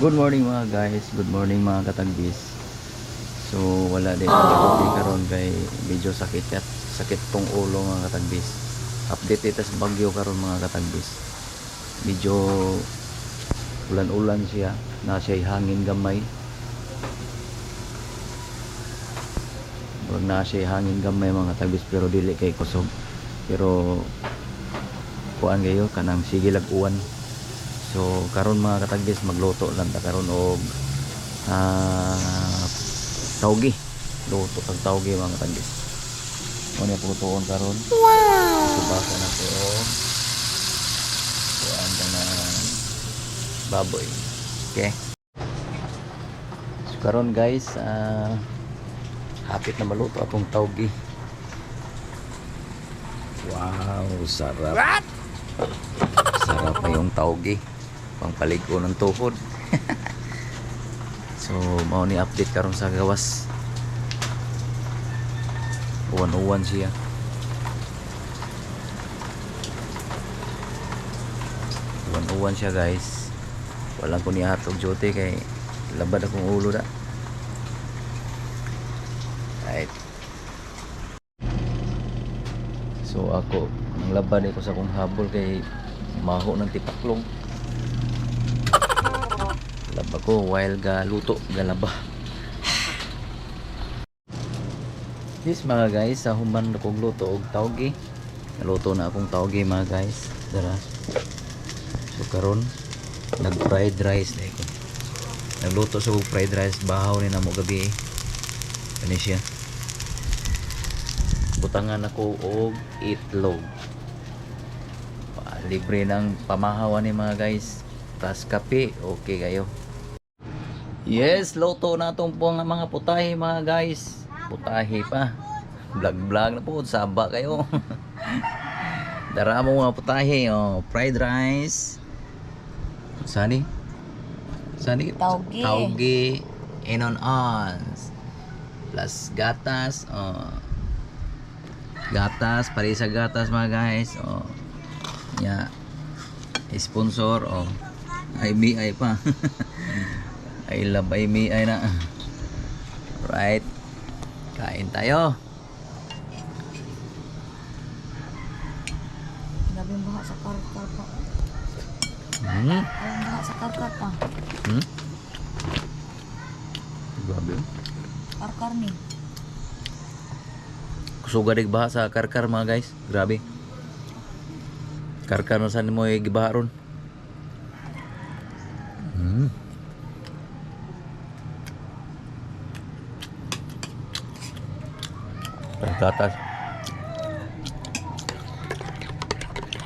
Good morning mga guys, good morning mga katagbis. So wala din ako karon kay medyo sakit at sakit tong ulo mga katagbis. Update ito sa bagyo karon mga katagbis. Medyo ulan-ulan siya, na siya hangin gamay. Murag na siya hangin gamay mga katagbis pero dili kay kusog. Pero kuan kayo kanang sige lag uwan. So karon mga katagbis magluto lang ta karon og ah tawgi. Luto kag tawgi mga katagbis. Mo ni putuon karon. Wow. Subaka na ko kuan ka na baboy. Okay. So karon guys, ah hapit na maluto atong tawgi. Wow, sarap. Sarap na yung tawgi. Pangpaligo ng tuhod. so, mao ni update karon sa gawas. Uwan-uwan siya. Uwan-uwan siya guys. Walang ko ni hatog jote kay labad akong ulo da. Right. So ako, ang laban ko sa kong habol kay maho ng tipaklong. Laba ko while ga luto galaba. This mga guys, sa human na kong luto og tawgi. Naluto na akong tawgi mga guys. Dara. So karon nag fried rice na ko. Nagluto sa kong fried rice bahaw ni na mo gabi. Kani siya butangan ako og itlog libre ng pamahawan ni mga guys tas kape okay kayo? Yes loto na itong po nga mga putahe mga guys. Putahe pa. Vlog vlog na po saba kayo. Dara mo mga putahe oh, fried rice. Sani? Sani? Tauge. tauge inon ons. Plus gatas oh. Gatas pare sa gatas mga guys oh. Ya sponsor oh IBI pa. I love IBI na. Right. Kain tayo. Grabe yung baha sa karkar pa. hmm? Ay, baha sa karkar pa. hmm? Grabe. Karkar ni. kusuga dig baha sa karkar mga guys. Grabe. Karkar na saan mo gibaha ron hmm gatas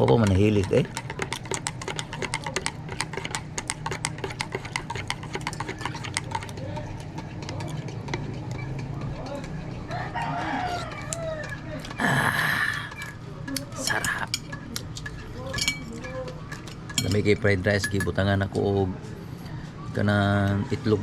Oo, manahilig eh. Sarap. Dami kay fried rice gibutangan ako og kanang itlog